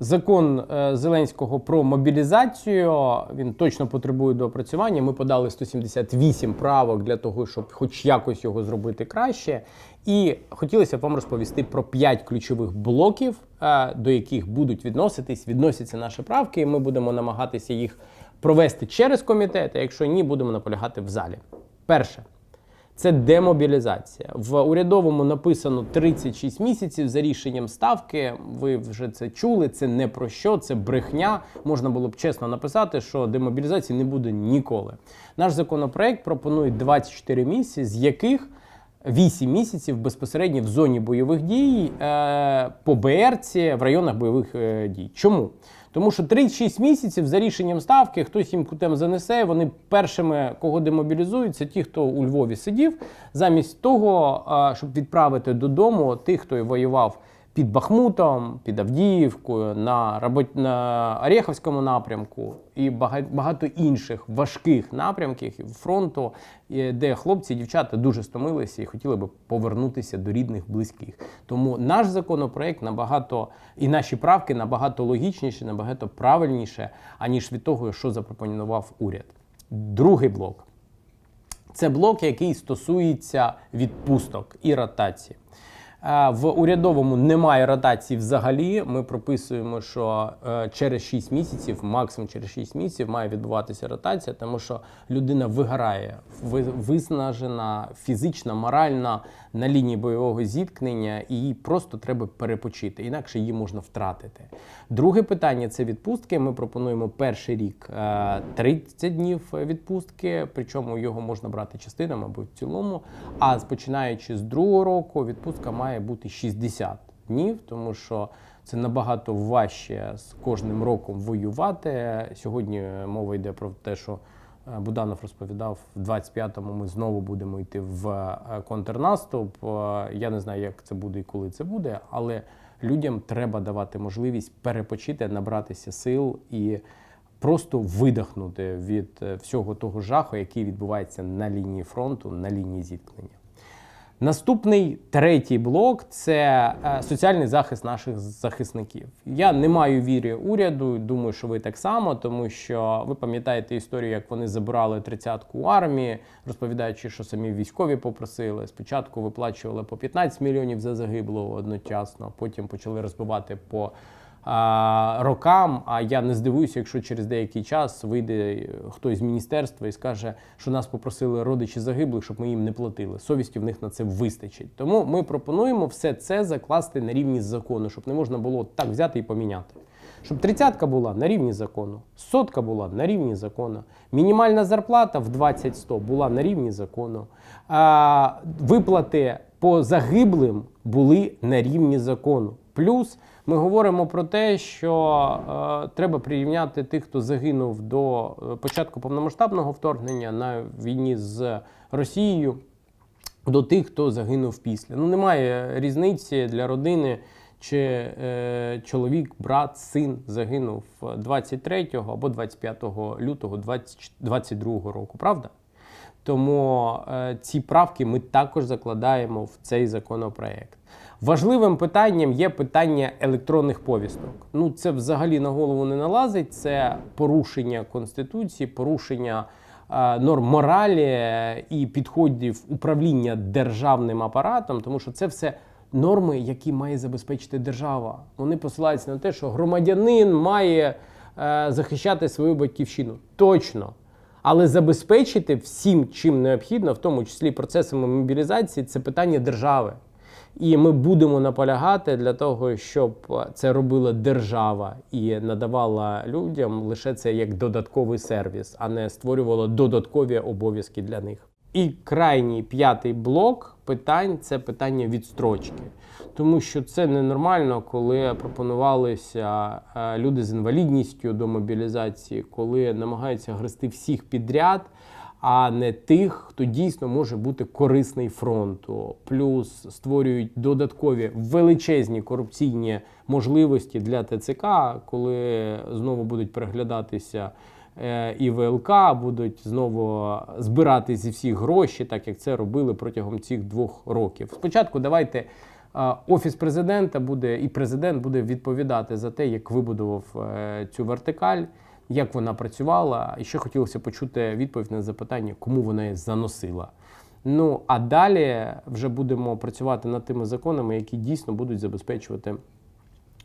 Закон е, Зеленського про мобілізацію він точно потребує доопрацювання. Ми подали 178 правок для того, щоб хоч якось його зробити краще. І хотілося б вам розповісти про 5 ключових блоків, е, до яких будуть відноситись, відносяться наші правки. І ми будемо намагатися їх провести через комітет. А якщо ні, будемо наполягати в залі. Перше. Це демобілізація. В урядовому написано 36 місяців за рішенням ставки. Ви вже це чули. Це не про що, це брехня. Можна було б чесно написати, що демобілізації не буде ніколи. Наш законопроект пропонує 24 місяці, з яких 8 місяців безпосередньо в зоні бойових дій е, по БРЦ в районах бойових е, дій. Чому? Тому що 36 місяців за рішенням ставки, хтось їм кутем занесе. Вони першими, кого демобілізують, це ті, хто у Львові сидів, замість того, е, щоб відправити додому тих, хто воював під Бахмутом, під Авдіївкою, на робот... на Орєховському напрямку і багато інших важких напрямків фронту, де хлопці і дівчата дуже стомилися і хотіли би повернутися до рідних, близьких. Тому наш законопроект набагато і наші правки набагато логічніші, набагато правильніше, аніж від того, що запропонував уряд. Другий блок. Це блок, який стосується відпусток і ротації. Е, В урядовому немає ротації взагалі. Ми прописуємо, що е, через 6 місяців, максимум через 6 місяців, має відбуватися ротація, тому що людина виграє, ви- виснажена фізично, морально на лінії бойового зіткнення, і їй просто треба перепочити, інакше її можна втратити. Друге питання це відпустки. Ми пропонуємо перший рік е, 30 днів відпустки, причому його можна брати частинами або в цілому. А починаючи з другого року, відпустка має бути 60 днів, тому що це набагато важче з кожним роком воювати. Сьогодні мова йде про те, що е, Буданов розповідав, в 25-му ми знову будемо йти в е, контрнаступ. Е, Я не знаю, як це буде і коли це буде, але людям треба давати можливість перепочити, набратися сил і просто видихнути від всього того жаху, який відбувається на лінії фронту, на лінії зіткнення. Наступний третій блок це е, соціальний захист наших захисників. Я не маю віри уряду. Думаю, що ви так само, тому що ви пам'ятаєте історію, як вони забирали тридцятку армії, розповідаючи, що самі військові попросили. Спочатку виплачували по 15 мільйонів за загиблого одночасно, потім почали розбивати по рокам. А я не здивуюся, якщо через деякий час вийде е, хтось з міністерства і скаже, що нас попросили родичі загиблих, щоб ми їм не платили. Совісті в них на це вистачить. Тому ми пропонуємо все це закласти на рівні закону, щоб не можна було так взяти і поміняти. Щоб тридцятка була на рівні закону, сотка була на рівні закону, мінімальна зарплата в 20-100 була на рівні закону. А, виплати по загиблим були на рівні закону. Плюс ми говоримо про те, що е, треба прирівняти тих, хто загинув до е, початку повномасштабного вторгнення на війні з Росією, до тих, хто загинув після. Ну немає різниці для родини, чи е, чоловік, брат, син загинув 23 або 25 лютого 2022 року, правда? Тому е, ці правки ми також закладаємо в цей законопроект. Важливим питанням є питання електронних повісток. Ну, це взагалі на голову не налазить. Це порушення конституції, порушення е, норм моралі і підходів управління державним апаратом, тому що це все норми, які має забезпечити держава. Вони посилаються на те, що громадянин має е, захищати свою батьківщину. Точно. Але забезпечити всім, чим необхідно, в тому числі процесами мобілізації, це питання держави. І ми будемо наполягати для того, щоб це робила держава і надавала людям лише це як додатковий сервіс, а не створювала додаткові обов'язки для них. І крайній п'ятий блок питань це питання відстрочки. Тому що це ненормально, коли пропонувалися е, люди з інвалідністю до мобілізації, коли намагаються грести всіх підряд, а не тих, хто дійсно може бути корисний фронту. Плюс створюють додаткові величезні корупційні можливості для ТЦК, коли знову будуть переглядатися і ВЛК, будуть знову збирати зі всіх гроші, так як це робили протягом цих двох років. Спочатку давайте Офіс президента буде і президент буде відповідати за те, як вибудував е, цю вертикаль, як вона працювала. І ще хотілося почути відповідь на запитання, кому вона її заносила. Ну а далі вже будемо працювати над тими законами, які дійсно будуть забезпечувати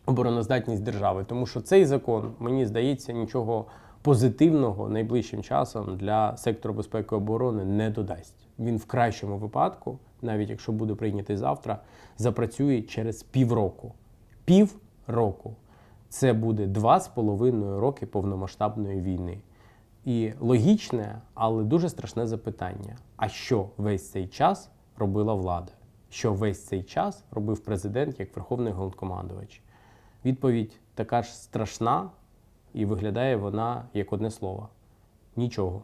обороноздатність держави. Тому що цей закон, мені здається, нічого позитивного найближчим часом для сектору безпеки і оборони не додасть. Він в кращому випадку, навіть якщо буде прийнятий завтра, запрацює через півроку. Півроку. Це буде два з половиною роки повномасштабної війни. І логічне, але дуже страшне запитання: а що весь цей час робила влада? Що весь цей час робив президент як верховний головнокомандувач? Відповідь така ж страшна, і виглядає вона як одне слово: нічого.